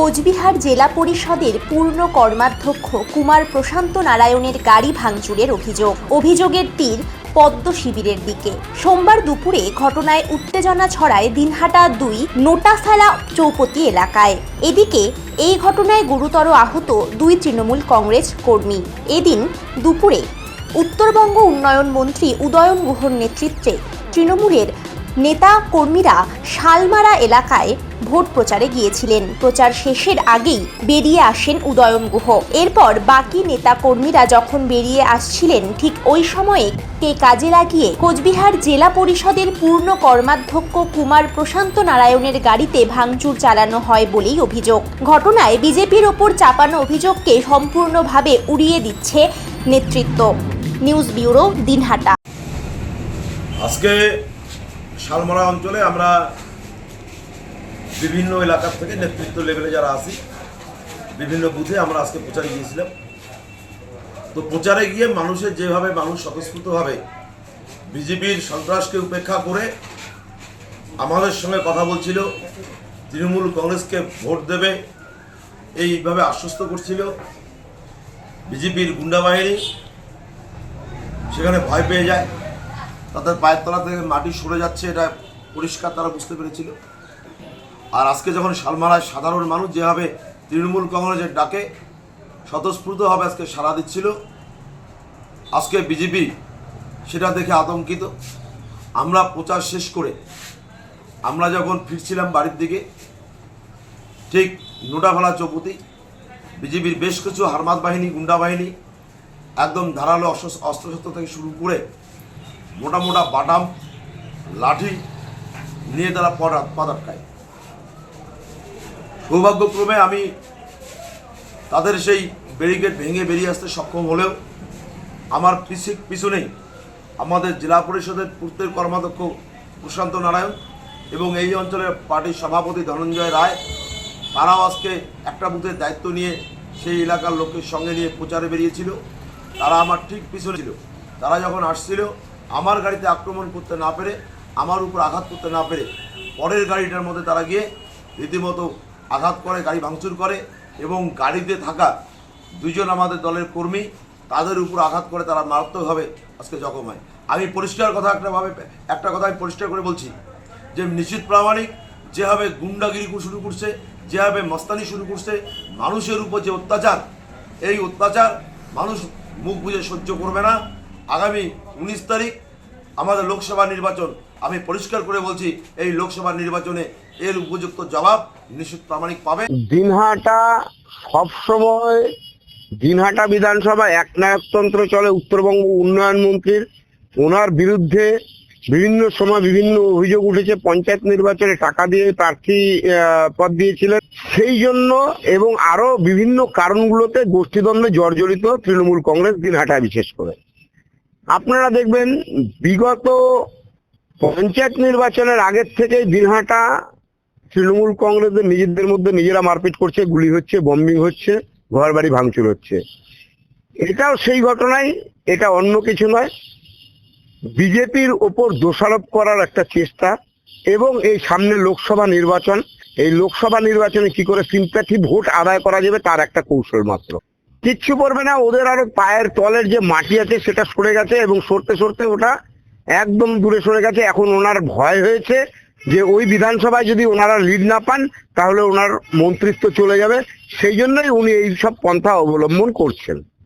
কোচবিহার জেলা পরিষদের পূর্ণ কর্মাধ্যক্ষ কুমার প্রশান্ত নারায়ণের গাড়ি ভাঙচুরের অভিযোগ। অভিযোগের তীর পদ্ম শিবিরের দিকে। সোমবার দুপুরে ঘটনায় উত্তেজনা ছড়ায় দিনহাটা দুই নোটাসালা চৌপতি এলাকায়। এদিকে এই ঘটনায় গুরুতর আহত দুই তৃণমূল কংগ্রেস কর্মী। এদিন দুপুরে উত্তরবঙ্গ উন্নয়ন মন্ত্রী উদয়ন গুহর নেতৃত্বে তৃণমূলের নেতা কর্মীরা শালমারা এলাকায় ভোট প্রচারে গিয়েছিলেন। প্রচার শেষের আগেই বেরিয়ে আসেন উদয়ন গুহ। এরপর বাকি নেতা কর্মীরা যখন বেরিয়ে আসছিলেন, ঠিক ওই সময়ে কে কাজে লাগিয়ে কোচবিহার জেলা পরিষদের পূর্ণ কর্মাধ্যক্ষ কুমার প্রশান্ত নারায়ণের গাড়িতে ভাঙচুর চালানো হয় বলেই অভিযোগ। ঘটনায় বিজেপির ওপর চাপানো অভিযোগকে সম্পূর্ণভাবে উড়িয়ে দিচ্ছে নেতৃত্ব। News bureau Dinhata. আজকে শালমরা অঞ্চলে আমরা বিভিন্ন এলাকার থেকে নেতৃত্ব লেভেলে যারা আছি বিভিন্ন বুথে আমরা আজকে প্রচারে গিয়েছিলাম তো প্রচারে গিয়ে মানুষের যেভাবে মানুষ স্বতঃস্ফূর্তভাবে বিজেপির সন্ত্রাসকে উপেক্ষা করে আমাদের সঙ্গে কথা বলছিল, তৃণমূল কংগ্রেসকে ভোট দেবে, এইভাবে আশ্বস্ত করছিল বিজেপির গুন্ডা বাহিনী। সেখানে ভয় পেয়ে যায়, তাদের পায়ের তলা থেকে মাটি সরে যাচ্ছে, এটা পরিষ্কার তারা বুঝতে পেরেছিল। আর আজকে যখন শালমারায় সাধারণ মানুষ যেভাবে তৃণমূল কংগ্রেসের ডাকে স্বতঃস্ফূর্তভাবে আজকে সাড়া দিচ্ছিল, আজকে বিজেপি সেটা দেখে আতঙ্কিত। আমরা প্রচার শেষ করে আমরা যখন ফিরছিলাম বাড়ির দিকে, ঠিক নোটাভালা চৌপতি, বিজেপির বেশ কিছু হারমাত বাহিনী, গুন্ডা বাহিনী একদম ধারালো অস্ত্রশস্ত্র থেকে শুরু করে মোটা মোটা বাটাম, লাঠি নিয়ে তারা পদ পদ আটকায়। সৌভাগ্যক্রমে আমি তাদের সেই ব্যারিকেড ভেঙে বেরিয়ে আসতে সক্ষম হলেও আমার পিছি পিছনেই আমাদের জেলা পরিষদের পূর্তের কর্মাধ্যক্ষ প্রশান্ত নারায়ণ এবং এই অঞ্চলের পার্টির সভাপতি ধনঞ্জয় রায়, তারাও আজকে একটা বুথের দায়িত্ব নিয়ে সেই এলাকার লোকের সঙ্গে নিয়ে প্রচারে বেরিয়েছিল। তারা আমার ঠিক পিছনে ছিল। তারা যখন আসছিল, আমার গাড়িতে আক্রমণ করতে না পেরে, আমার উপর আঘাত করতে না পেরে পরের গাড়িটার মধ্যে তারা গিয়ে রীতিমতো আঘাত করে, গাড়ি ভাঙচুর করে এবং গাড়িতে থাকা দুজন আমাদের দলের কর্মী, তাদের উপর আঘাত করে তারা মারাত্মকভাবে আজকে জখম হয়। আমি পরিষ্কার কথা একটাভাবে একটা কথা আমি পরিষ্কার করে বলছি যে নিশ্চিত প্রামাণিক, যেভাবে গুন্ডাগিরি শুরু করছে, যেভাবে মস্তানি শুরু করছে, মানুষের উপর যে অত্যাচার, এই অত্যাচার মানুষ মুখ বুঝে সহ্য করবে না। আগামী উনিশ তারিখ আমাদের লোকসভা নির্বাচন আমি পরিষ্কার করে বলছি, এই লোকসভা নির্বাচনে এর উপযুক্ত জবাব নিশ্চিত প্রামাণিক পাবে। দিনহাটা সবসময় দিনহাটা বিধানসভা একনায়কতন্ত্র চলে, উত্তরবঙ্গ উন্নয়ন মন্ত্রীর। ওনার বিরুদ্ধে বিভিন্ন সময় বিভিন্ন অভিযোগ উঠেছে, পঞ্চায়েত নির্বাচনে টাকা দিয়ে প্রার্থী পদ দিয়েছিলেন। সেই জন্য এবং আরও বিভিন্ন কারণগুলোতে গোষ্ঠীদ্বন্দ্বে জর্জরিত তৃণমূল কংগ্রেস দিনহাটা বিশেষ করে। আপনারা দেখবেন, বিগত পঞ্চায়েত নির্বাচনের আগের থেকে দিনহাটা তৃণমূল কংগ্রেসের নিজেদের মধ্যে নিজেরা মারপিট করছে, গুলি হচ্ছে বম্বিং হচ্ছে ঘর বাড়ি ভাঙচুর হচ্ছে। এটাও সেই ঘটনাই, এটা অন্য কিছু নয়। বিজেপির ওপর দোষারোপ করার একটা চেষ্টা এবং এই সামনে লোকসভা নির্বাচন, এই লোকসভা নির্বাচনে কি করে সিম্প্যাথি ভোট আদায় করা যাবে তার একটা কৌশল মাত্র। কিচ্ছু করবে না, ওদের আরও পায়ের তলের যে মাটি আছে সেটা সরে গেছে এবং সরতে সরতে ওটা একদম দূরে সরে গেছে। এখন ওনার ভয় হয়েছে যে ওই বিধানসভায় যদি ওনারা লিড না পান, তাহলে ওনার মন্ত্রিত্ব চলে যাবে। সেই জন্যই উনি এইসব পন্থা অবলম্বন করছেন।